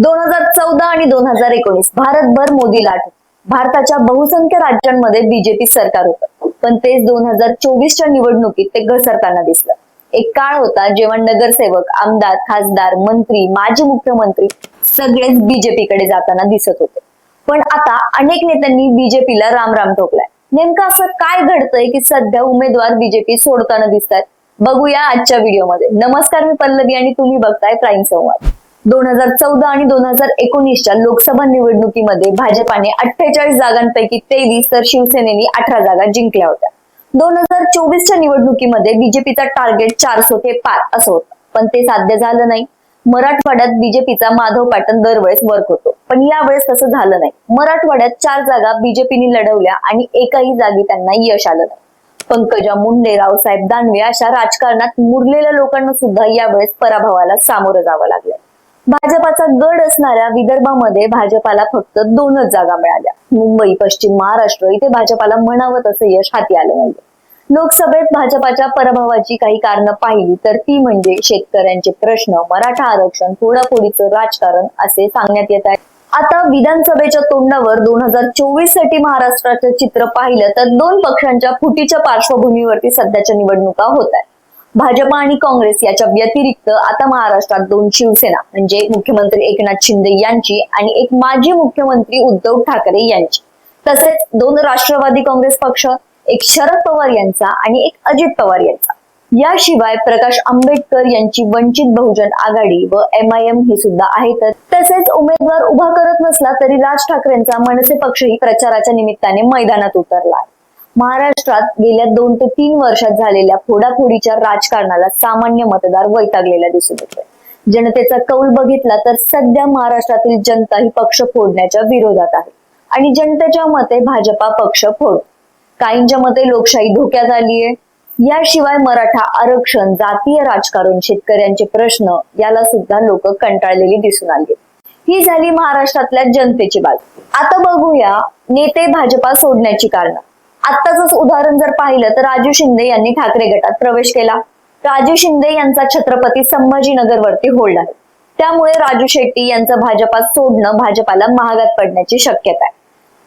दोन हजार चौदा आणि दोन हजार एकोणीस भारतभर मोदी लाट. भारताच्या बहुसंख्य राज्यांमध्ये बीजेपी सरकार होतं. पण तेच दोन हजार चोवीसच्या निवडणुकीत ते घसरताना दिसलं. एक काळ होता जेव्हा नगरसेवक आमदार खासदार मंत्री माजी मुख्यमंत्री सगळेच बीजेपीकडे जाताना दिसत होते. पण आता अनेक नेत्यांनी बीजेपीला रामराम ठोकलाय. नेमकं असं काय घडतंय की सध्या उमेदवार बीजेपी सोडताना दिसतात बघूया आजच्या व्हिडिओमध्ये. नमस्कार मी पल्लवी आणि तुम्ही बघताय प्राईम संवाद. दोन हजार चौदा आणि दोन हजार एकोणीसच्या लोकसभा निवडणुकीमध्ये भाजपाने अठ्ठेचाळीस जागांपैकी तेवीस तर शिवसेनेने अठरा जागा जिंकल्या होत्या. दोन हजार चोवीसच्या निवडणुकीमध्ये बीजेपीचा टार्गेट चारशे ते पार असं होतं. पण ते साध्य झालं नाही. मराठवाड्यात बीजेपीचा माधव पाटण दरवेळेस वर्क होतो. पण यावेळेस तसं झालं नाही. मराठवाड्यात चार जागा बीजेपीने लढवल्या आणि एकाही जागी त्यांना यश आलं नाही. पंकजा मुंडे रावसाहेब दानवे अशा राजकारणात मुरलेल्या लोकांना सुद्धा यावेळेस पराभवाला सामोरं जावं लागलंय. भाजपाचा गड असणाऱ्या विदर्भामध्ये भाजपाला फक्त दोनच जागा मिळाल्या. मुंबई पश्चिम महाराष्ट्र इथे भाजपाला म्हणावं तसं यश हाती आलं नाही लोकसभेत भाजपाच्या पराभवाची काही कारणं पाहिली तर ती म्हणजे शेतकऱ्यांचे प्रश्न मराठा आरक्षण फोडाफोडीचं राजकारण असे सांगण्यात येत आहे. आता विधानसभेच्या तोंडावर दोन हजार चोवीससाठी महाराष्ट्राचं चित्र पाहिलं तर दोन पक्षांच्या फुटीच्या पार्श्वभूमीवरती सध्याच्या निवडणुका होत आहेत. भाजपा आणि काँग्रेस याच्या व्यतिरिक्त आता महाराष्ट्रात दोन शिवसेना म्हणजे मुख्यमंत्री एकनाथ शिंदे यांची आणि एक माजी मुख्यमंत्री उद्धव ठाकरे यांची. तसेच दोन राष्ट्रवादी काँग्रेस पक्ष एक शरद पवार यांचा आणि एक अजित पवार यांचा. याशिवाय प्रकाश आंबेडकर यांची वंचित बहुजन आघाडी व एम आय एम हे सुद्धा आहेतच तसेच उमेदवार उभा करत नसला तरी राज ठाकरेंचा मनसे पक्षही प्रचाराच्या निमित्ताने मैदानात उतरला आहे. महाराष्ट्रात गेल्या दोन ते तीन वर्षात झालेल्या फोडाफोडीच्या राजकारणाला सामान्य मतदार वैतागलेला दिसून येतोय. जनतेचा कौल बघितला तर सध्या महाराष्ट्रातील जनता ही पक्ष फोडण्याच्या विरोधात आहे आणि जनतेच्या मते भाजपा पक्ष फोड काहींच्या मते लोकशाही धोक्यात आली आहे याशिवाय मराठा आरक्षण जातीय राजकारण शेतकऱ्यांचे प्रश्न याला सुद्धा लोक कंटाळलेली दिसून आली ही झाली महाराष्ट्रातल्या जनतेची बाजू. आता बघूया नेते भाजपा सोडण्याची कारण. आत्ताच उदाहरण जर पाहिलं तर राजू शिंदे यांनी ठाकरे गटात प्रवेश केला. राजू शिंदे यांचा छत्रपती संभाजीनगरवरती होल्ड आहे. त्यामुळे राजू शेट्टी यांचं भाजपात सोडणं भाजपाला महागात पडण्याची शक्यता आहे.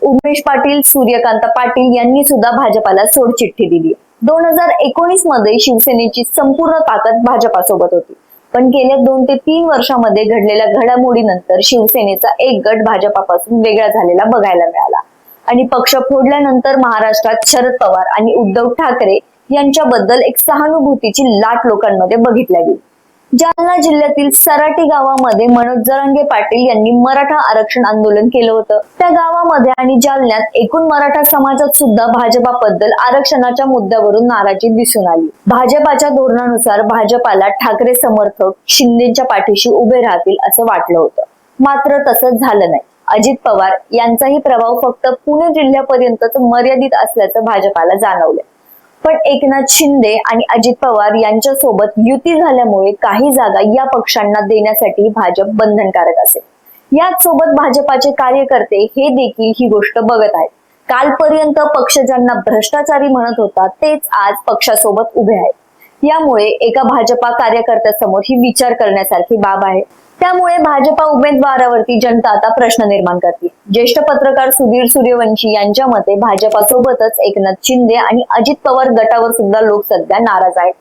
उमेश पाटील सूर्यकांत पाटील यांनी सुद्धा भाजपाला सोडचिठ्ठी दिली दोन हजार एकोणीसमध्ये शिवसेनेची संपूर्ण ताकद भाजपासोबत होती. पण गेल्या दोन ते तीन वर्षामध्ये घडलेल्या घडामोडीनंतर शिवसेनेचा एक गट भाजपापासून वेगळा झालेला बघायला मिळाला. आणि पक्ष फोडल्यानंतर महाराष्ट्रात शरद पवार आणि उद्धव ठाकरे यांच्याबद्दल एक सहानुभूतीची लाट लोकांमध्ये बघितल्या गेली. जालना जिल्ह्यातील सराटी गावामध्ये मनोज जरांगे पाटील यांनी मराठा आरक्षण आंदोलन केलं होतं. त्या गावामध्ये आणि जालन्यात एकूण मराठा समाजात सुद्धा भाजपाबद्दल आरक्षणाच्या मुद्द्यावरून नाराजी दिसून आली. भाजपाच्या धोरणानुसार भाजपाला ठाकरे समर्थक शिंदेच्या पाठीशी उभे राहतील असं वाटलं होतं. मात्र तसंच झालं नाही. अजित पवार यांचाही प्रभाव फक्त पुणे जिल्ह्यापर्यंतच मर्यादित असल्याचं भाजपाला जाणवलं पण एकनाथ शिंदे आणि अजित पवार यांच्या सोबत युती झाल्यामुळे काही जागा या पक्षांना देण्यासाठी भाजप बंधनकारक असेल. याच सोबत भाजपाचे कार्यकर्ते हे देखील ही गोष्ट बघत आहेत. कालपर्यंत पक्ष ज्यांना भ्रष्टाचारी म्हणत होता तेच आज पक्षासोबत उभे आहेत. यामुळे एका भाजपा कार्यकर्त्यासमोर ही विचार करण्यासारखी बाब आहे. त्यामुळे भाजपा उमेदवारावरती जनता आता प्रश्न निर्माण करते. ज्येष्ठ पत्रकार सुधीर सूर्यवंशी यांच्या मते भाजपासोबतच एकनाथ शिंदे आणि अजित पवार गटावर सुद्धा लोक सध्या नाराज आहेत.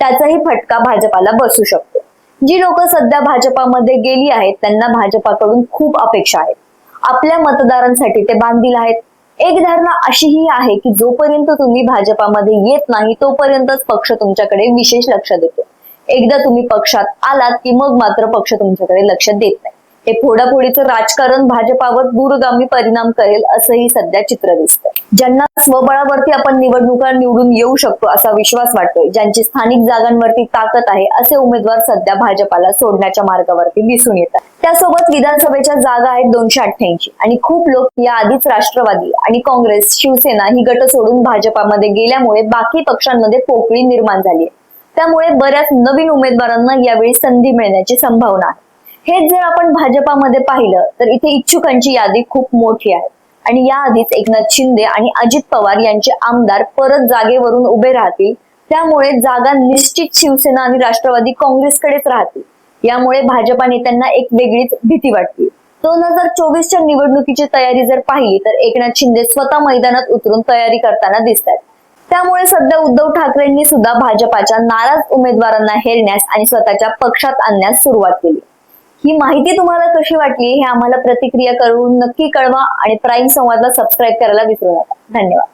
त्याचाही फटका भाजपाला बसू शकतो. जी लोक सध्या भाजपामध्ये गेली आहेत त्यांना भाजपाकडून खूप अपेक्षा आहेत. आपल्या मतदारांसाठी ते बांधील आहेत. एक धारणा अशीही आहे की जोपर्यंत तुम्ही भाजपामध्ये येत नाही तोपर्यंतच पक्ष तुमच्याकडे विशेष लक्ष देतो. एकदा तुम्ही पक्षात आलात की मग मात्र पक्ष तुमच्याकडे लक्ष देत नाही. हे फोडाफोडीचं राजकारण भाजपावर दूरगामी परिणाम करेल असंही सध्या चित्र दिसतंय. ज्यांना स्वबळावरती आपण निवडणुका निवडून येऊ शकतो असा विश्वास वाटतोय ज्यांची स्थानिक जागांवरती ताकद आहे असे उमेदवार सध्या भाजपाला सोडण्याच्या मार्गावरती दिसून येतात त्यासोबत विधानसभेच्या जागा आहेत दोनशे अठ्ठ्याऐंशी आणि खूप लोक या आधीच राष्ट्रवादी आणि काँग्रेस शिवसेना ही गट सोडून भाजपामध्ये गेल्यामुळे बाकी पक्षांमध्ये पोकळी निर्माण झाली आहे. त्यामुळे बऱ्याच नवीन उमेदवारांना यावेळी संधी मिळण्याची संभावना आहे. हेच जर आपण भाजपामध्ये पाहिलं तर इथे इच्छुकांची यादी खूप मोठी आहे. आणि याआधीच एकनाथ शिंदे आणि अजित पवार यांचे आमदार परत जागेवरून उभे राहतील. त्यामुळे जागा निश्चित शिवसेना आणि राष्ट्रवादी काँग्रेसकडेच राहतील. यामुळे भाजपा नेत्यांना एक वेगळीच भीती वाटते. दोन हजार चोवीसच्या निवडणुकीची तयारी जर पाहिली तर एकनाथ शिंदे स्वतः मैदानात उतरून तयारी करताना दिसतात. त्यामुळे सध्या उद्धव ठाकरेंनी सुद्धा भाजपाच्या नाराज उमेदवारांना हेरण्यास आणि स्वतःच्या पक्षात आणण्यास सुरुवात केली. ही माहिती तुम्हाला कशी वाटली हे आम्हाला प्रतिक्रिया करून नक्की कळवा आणि प्राईम संवादला सबस्क्राईब करायला विसरू नका. धन्यवाद.